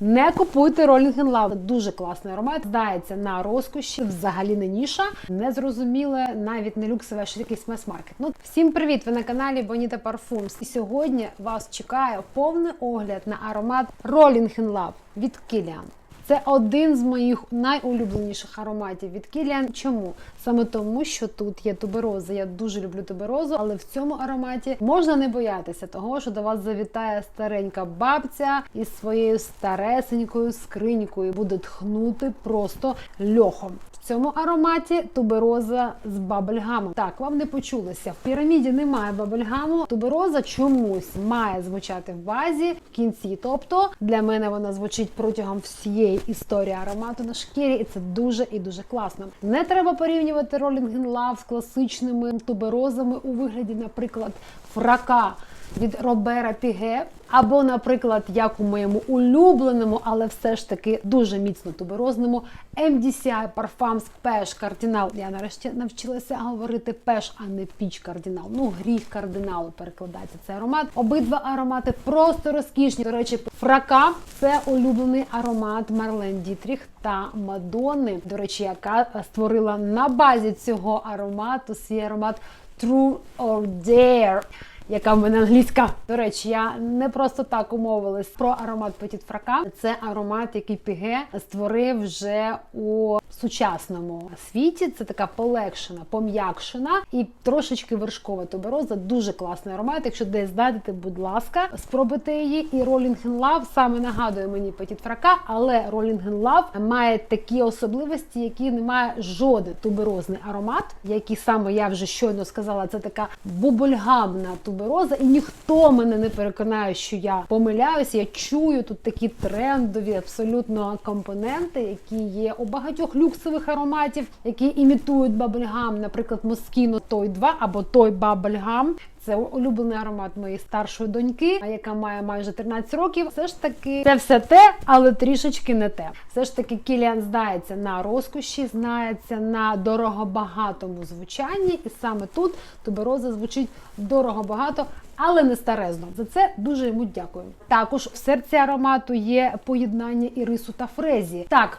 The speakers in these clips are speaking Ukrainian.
Не купуйте Rolling Love. Дуже класний аромат. Здається на розкоші, взагалі не ніша, не зрозуміле, навіть не люксове, що якийсь мес-маркет. Ну всім привіт! Ви на каналі Bonita Parfums. І сьогодні вас чекає повний огляд на аромат Rolling Love від Kilian. Це один з моїх найулюбленіших ароматів від Кіліан. Чому? Саме тому, що тут є тубероза. Я дуже люблю туберозу, але в цьому ароматі можна не боятися того, що до вас завітає старенька бабця із своєю старесенькою скринькою. Буде тхнути просто льохом. Цьому ароматі тубероза з бабельгамом. Так, вам не почулося. В піраміді немає бабельгаму. Тубероза чомусь має звучати в базі в кінці. Тобто для мене вона звучить протягом всієї історії аромату на шкірі, і це дуже і дуже класно. Не треба порівнювати Rolling in Love з класичними туберозами у вигляді, наприклад, фрака. Від Робера Піге, або, наприклад, як у моєму улюбленому, але все ж таки дуже міцно туберозному MDCI Parfums Pesh Кардинал. Я нарешті навчилася говорити пеш, а не піч кардинал. Ну, гріх кардиналу перекладається цей аромат. Обидва аромати просто розкішні. До речі, фрака це улюблений аромат Марлен Дітріх та Мадонни. До речі, яка створила на базі цього аромату свій аромат True or Dare яка в мене англійська. До речі, я не просто так умовилась про аромат Petit Фрака. Це аромат, який Піге створив вже у сучасному світі. Це така полегшена, пом'якшена і трошечки вершкова тубероза. Дуже класний аромат. Якщо десь знайдете, будь ласка, спробуйте її. І Rolling in Love саме нагадує мені Petit Фрака, але Rolling in Love має такі особливості, які не має жоден туберозний аромат, який саме я вже щойно сказала, це така бубульгамна тубероза, і ніхто мене не переконає, що я помиляюся. Я чую тут такі трендові абсолютно компоненти, які є у багатьох люксових ароматів, які імітують бабельгам, наприклад, Moschino Той 2 або Той Бабельгам. Це улюблений аромат моєї старшої доньки, яка має майже 13 років. Все ж таки, це все те, але трішечки не те. Все ж таки, Кіліан знається на розкоші, знається на дорого-багатому звучанні, і саме тут тубероза звучить дорого-багато. Але не старезно. За це дуже йому дякую. Також в серці аромату є поєднання ірису та фрезії. Так,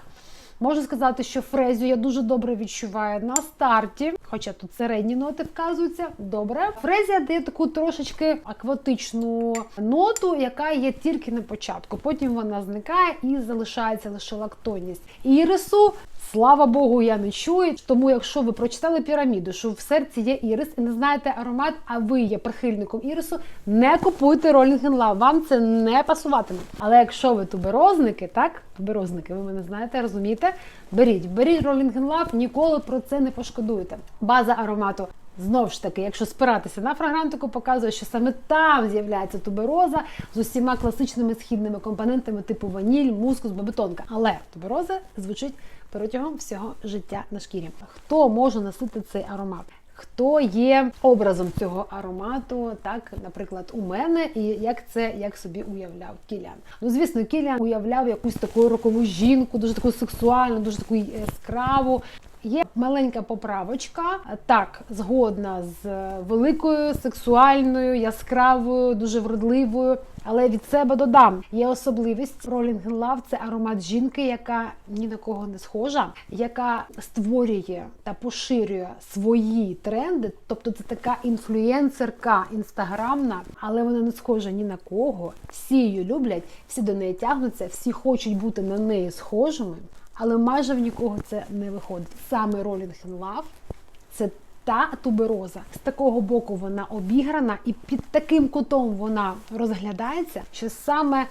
Можу сказати, що фрезію я дуже добре відчуваю на старті, хоча тут середні ноти вказуються. Добре. Фрезія дає таку трошечки акватичну ноту, яка є тільки на початку. Потім вона зникає і залишається лише лактонність. Ірису. Слава Богу, я не чую. Тому, якщо ви прочитали піраміду, що в серці є ірис і не знаєте аромат, а ви є прихильником ірису, не купуйте Rolling in Love, Вам це не пасуватиме. Але якщо ви туберозники, так туберозники, ви мене знаєте, розумієте? Беріть, беріть Rolling in Love, ніколи про це не пошкодуєте. База аромату. Знову ж таки, якщо спиратися на фрагрантику, показує, що саме там з'являється тубероза з усіма класичними східними компонентами типу ваніль, мускус, бабетонка. Але тубероза звучить протягом всього життя на шкірі. Хто може носити цей аромат? Хто є образом цього аромату, так, наприклад, у мене, і як це як собі уявляв Кілян? Ну, звісно, Кілян уявляв якусь таку рокову жінку, дуже таку сексуальну, дуже таку яскраву. Є маленька поправочка, так, згодна з великою, сексуальною, яскравою, дуже вродливою. Але від себе додам є особливість Rolling in Love – це аромат жінки, яка ні на кого не схожа, яка створює та поширює свої тренди. Тобто це така інфлюєнсерка інстаграмна, але вона не схожа ні на кого. Всі її люблять, всі до неї тягнуться, всі хочуть бути на неї схожими але майже в нікого це не виходить. Саме Rolling in Love – це та тубероза. З такого боку вона обіграна, і під таким кутом вона розглядається, що саме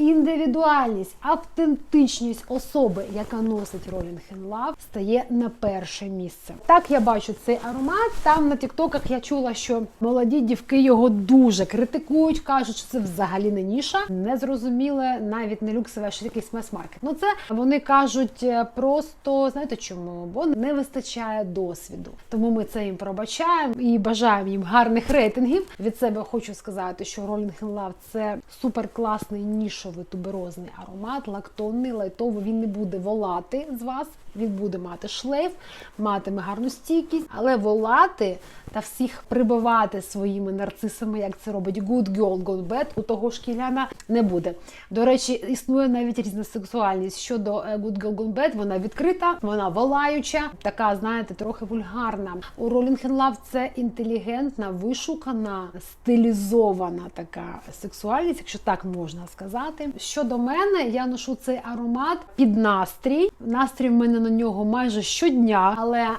індивідуальність, автентичність особи, яка носить Rolling in Love, стає на перше місце. Так я бачу цей аромат. Там на тіктоках я чула, що молоді дівки його дуже критикують, кажуть, що це взагалі не ніша, не зрозуміле, навіть не люксове, що якийсь мас-маркет. Ну це вони кажуть е, просто знаєте чому? Бо не вистачає досвіду. Тому ми це їм пробачаємо і бажаємо їм гарних рейтингів. Від себе хочу сказати, що Rolling in Love – це суперкласний нішовий ніжовий туберозний аромат, лактонний, лайтовий. Він не буде волати з вас, він буде мати шлейф, матиме гарну стійкість, але волати та всіх прибивати своїми нарцисами, як це робить Good Girl Gone Bad, у того шкіляна не буде. До речі, існує навіть різна сексуальність щодо е, Good Girl Gone Bad, Вона відкрита, вона волаюча, така, знаєте, трохи вульгарна. У Rolling in Love це інтелігентна, вишукана, стилізована така сексуальність, якщо так можна сказати. Щодо мене, я ношу цей аромат під настрій. Настрій в мене на нього майже щодня, але е,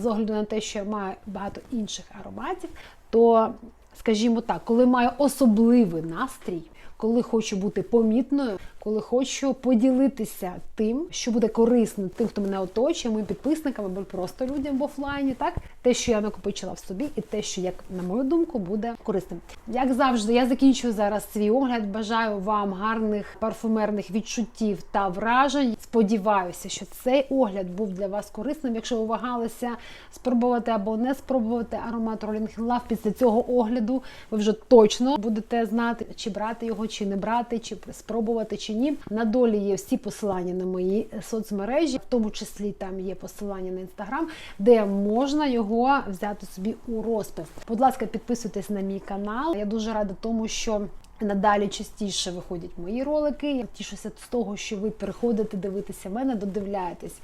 з огляду на те, що я маю багато інших ароматів, то скажімо так, коли маю особливий настрій. Коли хочу бути помітною, коли хочу поділитися тим, що буде корисним тим, хто мене оточує, моїм підписникам або просто людям в офлайні, так те, що я накопичила в собі, і те, що як на мою думку буде корисним. Як завжди, я закінчую зараз свій огляд. Бажаю вам гарних парфумерних відчуттів та вражень. Сподіваюся, що цей огляд був для вас корисним. Якщо ви вагалися спробувати або не спробувати аромат Rolling in Love, після цього огляду ви вже точно будете знати, чи брати його, чи не брати, чи спробувати, чи ні. На долі є всі посилання на мої соцмережі, в тому числі там є посилання на інстаграм, де можна його взяти собі у розпис. Будь ласка, підписуйтесь на мій канал. Я дуже рада тому, що. Надалі частіше виходять мої ролики. Я тішуся з того, що ви переходите дивитися мене, додивляєтесь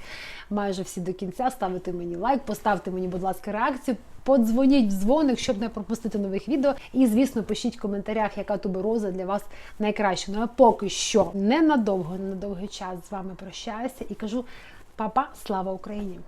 майже всі до кінця. Ставите мені лайк, поставте мені, будь ласка, реакцію. Подзвоніть в дзвоник, щоб не пропустити нових відео. І, звісно, пишіть в коментарях, яка тубероза для вас найкраща. Ну а поки що ненадовго, на довгий час з вами прощаюся і кажу па-па, слава Україні!